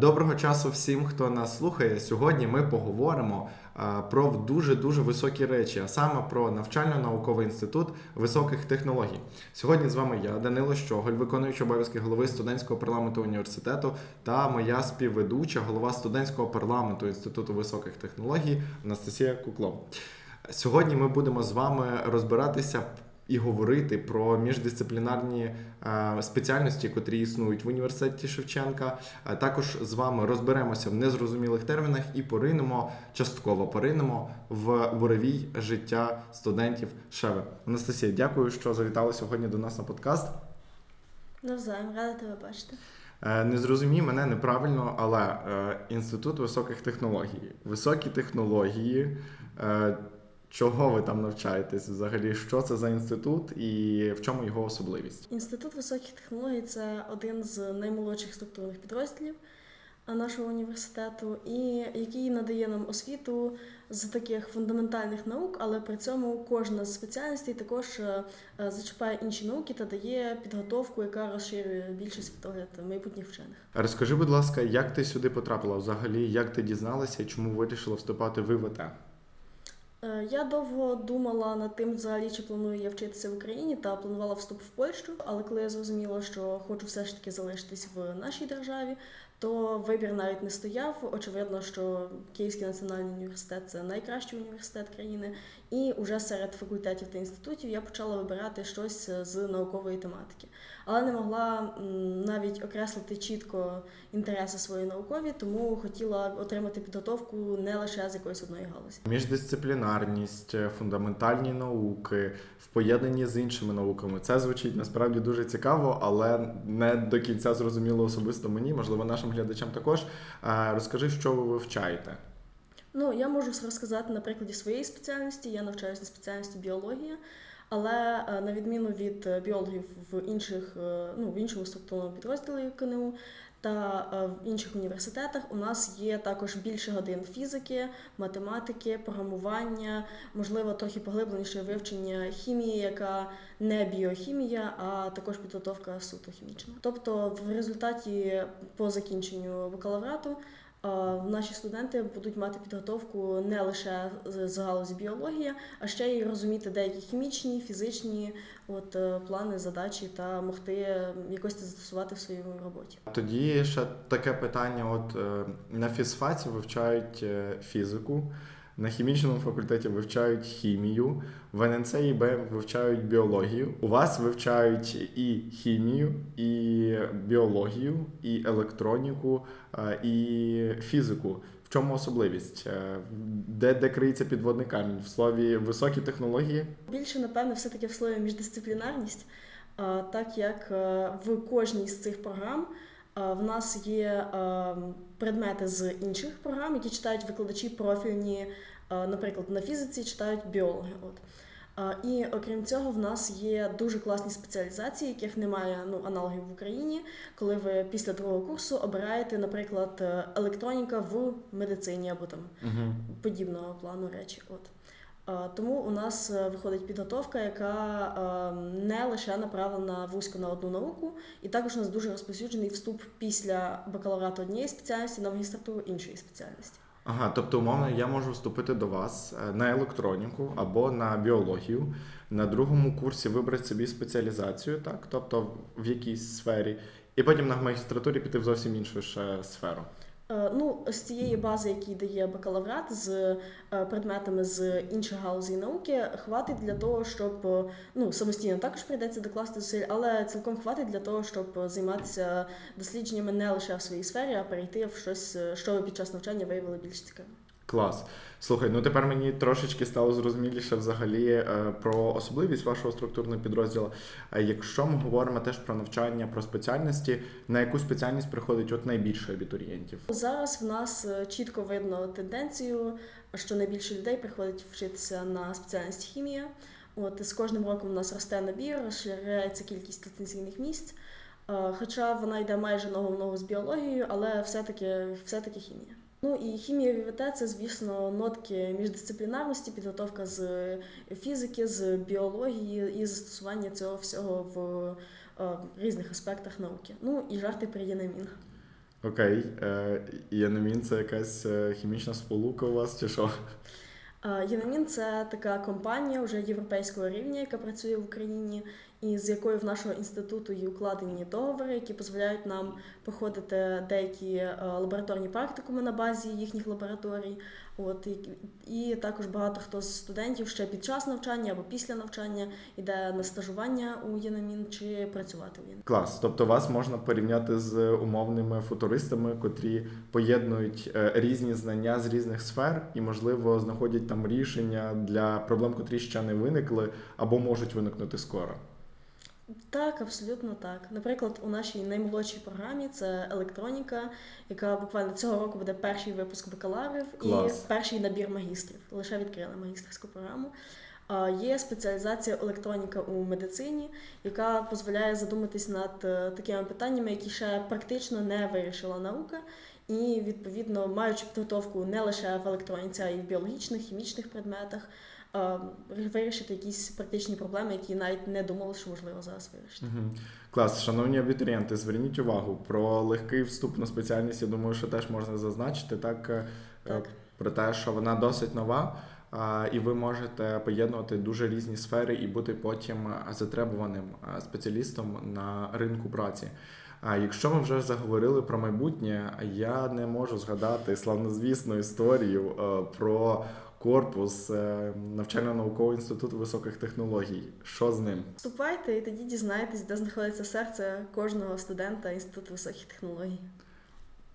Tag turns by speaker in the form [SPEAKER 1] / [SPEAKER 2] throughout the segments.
[SPEAKER 1] Доброго часу всім, хто нас слухає. Сьогодні ми поговоримо е, про дуже дуже високі речі, а саме про навчально-науковий інститут високих технологій. Сьогодні з вами я, Данило Щоголь, виконуючий обов'язки голови студентського парламенту університету, та моя співведуча, голова студентського парламенту інституту високих технологій Анастасія Кукло. Сьогодні ми будемо з вами розбиратися і говорити про міждисциплінарні е, спеціальності, котрі існують в університеті Шевченка. Е, Також з вами розберемося в незрозумілих термінах і поринемо частково поринемо в буровій життя студентів Шеви. Анастасія, дякую, що завітали сьогодні до нас на подкаст.
[SPEAKER 2] Навзаєм, рада тебе бачити.
[SPEAKER 1] Е, Не зрозумій мене неправильно, але інститут високих технологій. Високі технології. Чого ви там навчаєтесь взагалі? Що це за інститут і в чому його особливість?
[SPEAKER 2] Інститут високих технологій це один з наймолодших структурних підрозділів нашого університету, і який надає нам освіту з таких фундаментальних наук, але при цьому кожна з спеціальностей також е, е, зачіпає інші науки та дає підготовку, яка розширює більше світогляд майбутніх вчених.
[SPEAKER 1] Розкажи, будь ласка, як ти сюди потрапила взагалі? Як ти дізналася чому вирішила вступати в ІВТ?
[SPEAKER 2] Е, Я довго думала над тим, взагалі, чи планую я вчитися в Україні та планувала вступ в Польщу. Але коли я зрозуміла, що хочу все ж таки залишитись в нашій державі, то вибір навіть не стояв. Очевидно, що Київський національний університет це найкращий університет країни, і вже серед факультетів та інститутів я почала вибирати щось з наукової тематики, але не могла навіть окреслити чітко інтереси свої наукові, тому хотіла отримати підготовку не лише з якоїсь одної галузі.
[SPEAKER 1] Міждисциплінарність, е, фундаментальні науки в поєднанні з іншими науками. Це звучить насправді дуже цікаво, але не до кінця зрозуміло особисто мені, можливо, нашим глядачам також. Розкажи, що ви вивчаєте.
[SPEAKER 2] Ну, я можу розказати на прикладі своєї спеціальності. Я навчаюся на спеціальності біологія, але е, на відміну від е, біологів в інших, е, ну, в іншому структурному підрозділі КНУ та е, в інших університетах у нас є також більше годин фізики, математики, програмування, можливо, трохи поглибленіше вивчення хімії, яка не біохімія, а також підготовка суто хімічна. Тобто, в результаті по закінченню бакалаврату наші студенти будуть мати підготовку не лише з галузі біологія, а ще й розуміти деякі хімічні, фізичні от, е, плани, задачі та могти якось це застосувати в своїй роботі.
[SPEAKER 1] Тоді ще таке питання: от е, на фізфаці вивчають е, фізику, на хімічному факультеті вивчають хімію, в ННЦ і Б вивчають біологію. У вас вивчають і хімію, і біологію, і електроніку, е, і фізику. В чому особливість? Е, Де, де криється підводний камінь? В слові високі технології?
[SPEAKER 2] Більше, напевно, все-таки в слові міждисциплінарність, так як е, в кожній з цих програм е, в нас є е, предмети з інших програм, які читають викладачі профільні, е, наприклад, на фізиці читають біологи. От. І окрім цього, в нас є дуже класні спеціалізації, яких немає ну, аналогів в Україні, коли ви після другого курсу обираєте, наприклад, е, електроніка в медицині або там
[SPEAKER 1] Угу.
[SPEAKER 2] подібного плану речі. От. Тому у нас е, виходить підготовка, яка е, не лише направлена вузько на одну науку, і також у нас дуже розповсюджений вступ після бакалаврату однієї спеціальності на магістратуру іншої спеціальності.
[SPEAKER 1] Ага, тобто, умовно, я можу вступити до вас е, на електроніку або на біологію, на другому курсі вибрати собі спеціалізацію, так, тобто в якійсь сфері, і потім на магістратурі піти в зовсім іншу ще сферу.
[SPEAKER 2] Е, Ну, з цієї бази, який дає бакалаврат з е, предметами з інших галузей науки, хватить для того, щоб е, ну самостійно також прийдеться докласти зусиль, але цілком хватить для того, щоб займатися дослідженнями не лише в своїй сфері, а перейти в щось, що ви під час навчання виявили більш цікаве.
[SPEAKER 1] Клас. Слухай, ну тепер мені трошечки стало зрозуміліше взагалі е, про особливість вашого структурного підрозділу. А якщо ми говоримо теж про навчання, про спеціальності, на яку спеціальність приходить от найбільше абітурієнтів?
[SPEAKER 2] Зараз в нас е, чітко видно тенденцію, що найбільше людей приходить вчитися на спеціальність хімія. От з кожним роком у нас росте набір, розширяється кількість дистанційних місць. Е, Хоча вона йде майже ногу в ногу з біологією, але все-таки, все-таки хімія. Ну і хімія в ІВТ це, звісно, нотки міждисциплінарності, підготовка з фізики, з біології і застосування цього всього в е, різних аспектах науки. Ну і жарти про єнамін.
[SPEAKER 1] Окей. Е, Янамін це якась е, хімічна сполука у вас чи що?
[SPEAKER 2] Е, Єнамін це така компанія вже європейського рівня, яка працює в Україні, і з якою в нашого інституту є укладені договори, які дозволяють нам проходити деякі е, лабораторні практикуми на базі їхніх лабораторій. От і, і також багато хто з студентів ще під час навчання або після навчання йде на стажування у Єнамін чи працювати у Єнамін.
[SPEAKER 1] Клас. Тобто вас можна порівняти з умовними футуристами, котрі поєднують е, різні знання з різних сфер і, можливо, знаходять там рішення для проблем, котрі ще не виникли або можуть виникнути скоро.
[SPEAKER 2] Так, абсолютно так. Наприклад, у нашій наймолодшій програмі це електроніка, яка буквально цього року буде перший випуск бакалаврів
[SPEAKER 1] Клас.
[SPEAKER 2] і перший набір магістрів. Лише відкрили магістерську програму. А, Є спеціалізація електроніка у медицині, яка дозволяє задуматись над е, такими питаннями, які ще практично не вирішила наука. І відповідно, маючи підготовку не лише в електроніці, а й в біологічних, хімічних предметах, вирішити якісь практичні проблеми, які навіть не думали, що можливо зараз вирішити.
[SPEAKER 1] Угу. Клас, шановні абітурієнти, зверніть увагу про легкий вступ на спеціальність. Я думаю, що теж можна зазначити так, е,
[SPEAKER 2] Так.
[SPEAKER 1] про те, що вона досить нова. І ви можете поєднувати дуже різні сфери і бути потім затребуваним спеціалістом на ринку праці. А якщо ми вже заговорили про майбутнє, я не можу згадати славнозвісну історію е, про корпус е, навчально-наукового інституту високих технологій. Що з ним?
[SPEAKER 2] Вступайте і тоді дізнаєтесь, де знаходиться серце кожного студента Інституту високих технологій.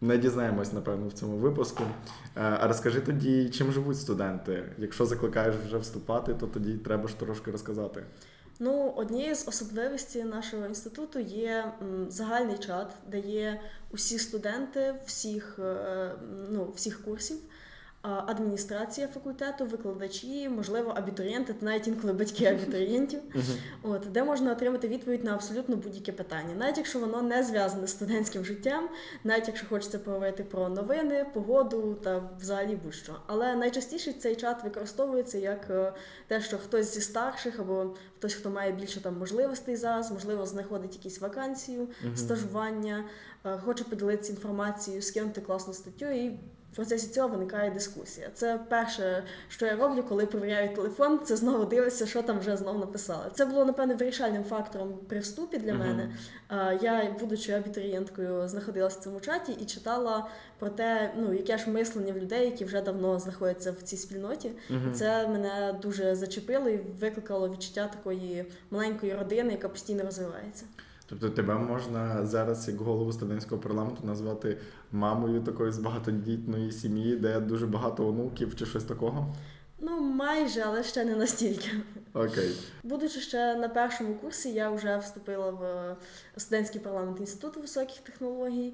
[SPEAKER 1] Не дізнаємось, напевно, в цьому випуску. Е, А розкажи тоді, чим живуть студенти? Якщо закликаєш вже вступати, то тоді треба ж трошки розказати.
[SPEAKER 2] Ну, однією з особливостей нашого інституту є загальний чат, де є усі студенти всіх, е, ну, всіх курсів, адміністрація факультету, викладачі, можливо, абітурієнти, та навіть інколи батьки абітурієнтів. От, де можна отримати відповідь на абсолютно будь-яке питання, навіть якщо воно не зв'язане з студентським життям, навіть якщо хочеться поговорити про новини, погоду та взагалі будь-що. Але найчастіше цей чат використовується як е, те, що хтось зі старших або хтось, хто має більше там можливостей зараз, можливо, знаходить якісь вакансію, стажування, е, хоче поділитися інформацією, скинути класну статтю і. Процесі цього виникає дискусія. Це перше, що я роблю, коли перевіряю телефон, це знову дивлюся, що там вже знову написали. Це було напевне вирішальним фактором при вступі для мене. Е, Я, будучи абітурієнткою, знаходилася в цьому чаті і читала про те, ну яке ж мислення в людей, які вже давно знаходяться в цій спільноті.
[SPEAKER 1] Мгм.
[SPEAKER 2] Це мене дуже зачепило і викликало відчуття такої маленької родини, яка постійно розвивається.
[SPEAKER 1] Тобто тебе можна зараз, як голову студентського парламенту, назвати мамою такої з багатодітної сім'ї, де дуже багато онуків чи щось такого?
[SPEAKER 2] Ну, майже, але ще не настільки.
[SPEAKER 1] Окей.
[SPEAKER 2] Будучи ще на першому курсі, я вже вступила в студентський парламент інституту високих технологій.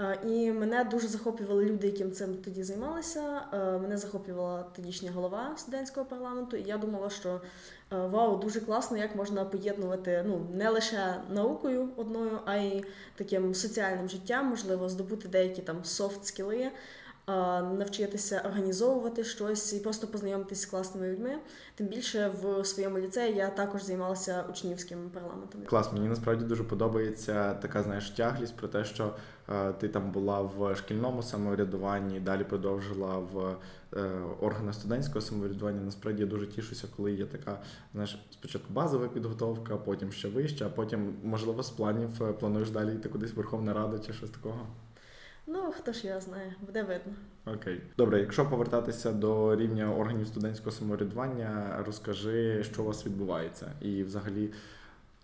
[SPEAKER 2] Е, І мене дуже захоплювали люди, яким цим тоді займалися. Е, Мене захоплювала тодішня голова студентського парламенту, і я думала, що е, вау, дуже класно, як можна поєднувати ну не лише наукою одною, а й таким соціальним життям, можливо, здобути деякі там софт скіли. Навчитися організовувати щось і просто познайомитися з класними людьми. Тим більше в своєму ліцеї я також займалася учнівським парламентом.
[SPEAKER 1] Клас, мені насправді дуже подобається така знаєш тяглість про те, що е, ти там була в шкільному самоврядуванні, далі продовжила в е, органах студентського самоврядування. Насправді я дуже тішуся, коли є така, знаєш, спочатку базова підготовка, потім ще вища, а потім, можливо, з планів е, плануєш далі йти кудись в Верховна Рада чи щось такого.
[SPEAKER 2] Ну хто ж його знає, буде видно.
[SPEAKER 1] Окей, добре. Якщо повертатися до рівня органів студентського самоврядування, розкажи, що у вас відбувається, і взагалі,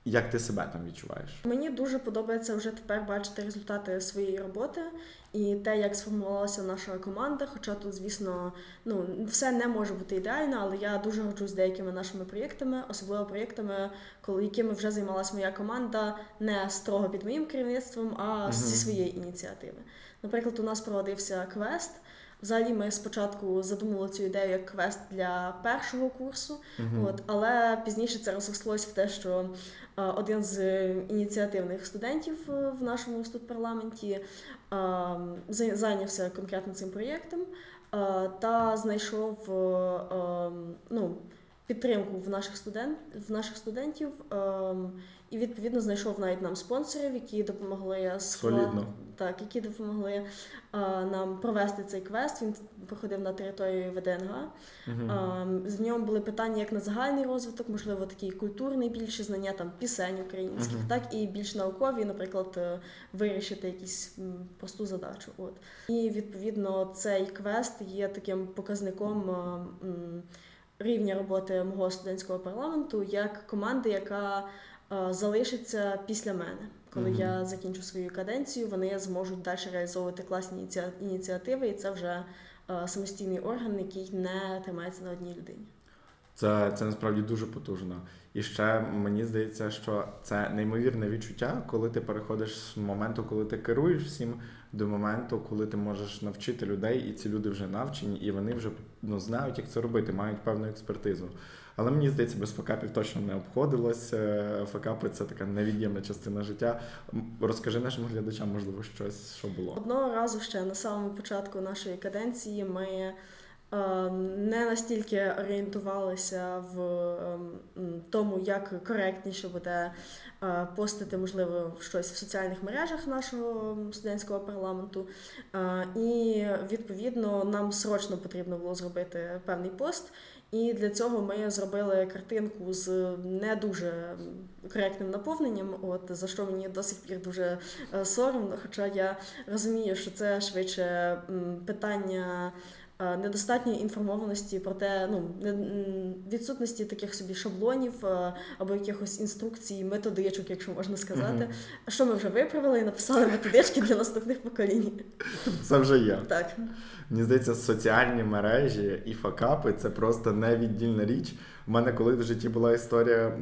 [SPEAKER 1] як ти себе там відчуваєш?
[SPEAKER 2] Мені дуже подобається вже тепер бачити результати своєї роботи і те, як сформувалася наша команда. Хоча тут, звісно, ну все не може бути ідеально, але я дуже горджусь деякими нашими проєктами, особливо проєктами, коли якими вже займалася моя команда, не строго під моїм керівництвом, а зі своєї ініціативи. Наприклад, у нас проводився квест. Взагалі, ми спочатку задумали цю ідею як квест для першого курсу,
[SPEAKER 1] Мгм.
[SPEAKER 2] От, але пізніше це розрослось в те, що е, один з ініціативних студентів е, в нашому студпарламенті е, зайнявся конкретно цим проєктом е, та знайшов ну, підтримку в наших студент в наших студентів. ем, І відповідно знайшов навіть нам спонсорів, які допомогли
[SPEAKER 1] Солідно.
[SPEAKER 2] так, які допомогли е, нам провести цей квест. Він проходив на території ВДНГ. Ем, В ньому були питання як на загальний розвиток, можливо, такий культурний більше знання там пісень українських, так і більш наукові, наприклад, е, вирішити якусь м, просту задачу. От і відповідно цей квест є таким показником. Рівня роботи мого студентського парламенту як команди, яка е, залишиться після мене. Коли
[SPEAKER 1] Мгм.
[SPEAKER 2] я закінчу свою каденцію, вони зможуть далі реалізовувати класні ініціа- ініціативи, і це вже е, самостійний орган, який не тримається на одній людині.
[SPEAKER 1] Це, це насправді дуже потужно. І ще мені здається, що це неймовірне відчуття, коли ти переходиш з моменту, коли ти керуєш всім, до моменту, коли ти можеш навчити людей, і ці люди вже навчені, і вони вже ну, знають, як це робити, мають певну експертизу. Але мені здається, без факапів точно не обходилось. Е, Факапи це така невід'ємна частина життя. Розкажи нашим глядачам, можливо, щось, що було.
[SPEAKER 2] Одного разу ще на самому початку нашої каденції ми не настільки орієнтувалися в е, тому, як коректніше буде е, постити, можливо, щось в соціальних мережах нашого студентського парламенту. Е, І відповідно нам срочно потрібно було зробити певний пост. І для цього ми зробили картинку з не дуже коректним наповненням, от за що мені до сих пір дуже е, соромно. Хоча я розумію, що це швидше питання недостатньої інформованості про те, ну відсутності таких собі шаблонів е, або якихось інструкцій, методичок, якщо можна сказати.
[SPEAKER 1] Мгм.
[SPEAKER 2] Що ми вже виправили і написали методички для наступних поколінь.
[SPEAKER 1] Це вже є.
[SPEAKER 2] Так.
[SPEAKER 1] Мені здається, соціальні мережі і факапи це просто невіддільна річ. У мене коли в житті була історія,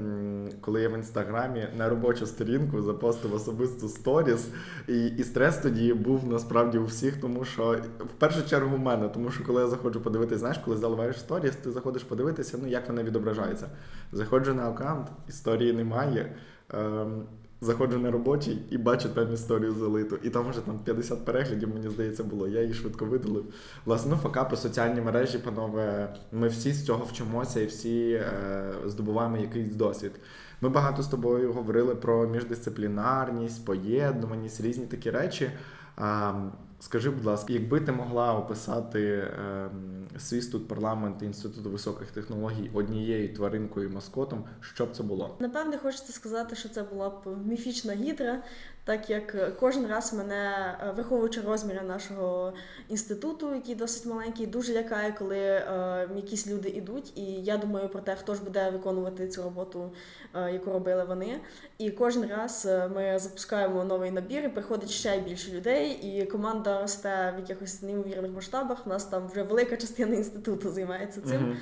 [SPEAKER 1] коли я в інстаграмі на робочу сторінку запостив особисту сторіс, і, і стрес тоді був насправді у всіх, тому що в першу чергу в мене, тому що коли я заходжу подивитися, знаєш, коли заливаєш сторіс, ти заходиш подивитися, ну як вона відображається. Заходжу на аккаунт, історії немає. Ем, Заходжу на робочий і бачу там історію залиту. І там вже там 50 переглядів, мені здається, було. Я її швидко видалив. Власне, ну, факапи, соціальні мережі, панове, ми всі з цього вчимося і всі е, здобуваємо якийсь досвід. Ми багато з тобою говорили про міждисциплінарність, поєднуваність, різні такі речі. А, скажи, будь ласка, якби ти могла описати е, свій тут парламент Інституту високих технологій однією тваринкою маскотом, що б це було?
[SPEAKER 2] Напевне, хочеться сказати, що це була б міфічна гідра, так як е, кожен раз мене, е, враховуючи розміри нашого інституту, який досить маленький, дуже лякає, коли е, якісь люди йдуть, і я думаю про те, хто ж буде виконувати цю роботу, е, яку робили вони. І кожен раз е, ми запускаємо новий набір, і приходить ще більше людей, і команда росте в якихось неймовірних масштабах. У нас там вже велика частина інституту займається цим.
[SPEAKER 1] Мгм.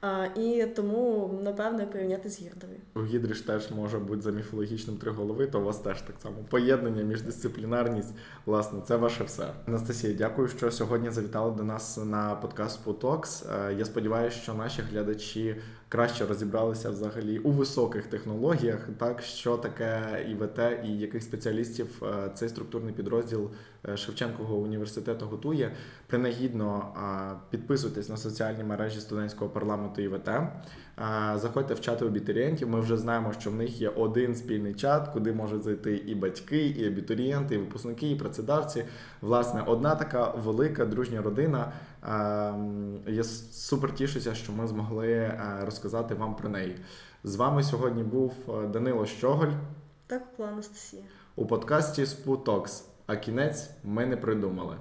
[SPEAKER 2] А, і тому, напевне, порівняти з гірдою.
[SPEAKER 1] У Гідрі ж теж може бути за міфологічним триголови, то у вас теж так само. Поєднання, міждисциплінарність. Власне, це ваше все. Анастасія, дякую, що сьогодні завітали до нас на подкаст Путокс. Я сподіваюся, що наші глядачі краще розібралися взагалі у високих технологіях, так що таке ІВТ і яких спеціалістів е, цей структурний підрозділ е, Шевченкового університету готує. Принагідно підписуйтесь на соціальні мережі студентського парламенту ІВТ. Е, Заходьте в чати абітурієнтів. Ми вже знаємо, що в них є один спільний чат, куди можуть зайти і батьки, і абітурієнти, і випускники, і працедавці. Власне, одна така велика дружня родина. Ем, Я супер тішуся, що ми змогли е, розказати вам про неї. З вами сьогодні був е, Данило Щоголь
[SPEAKER 2] Так, була Анастасія.
[SPEAKER 1] у подкасті Спутокс. А кінець ми не придумали.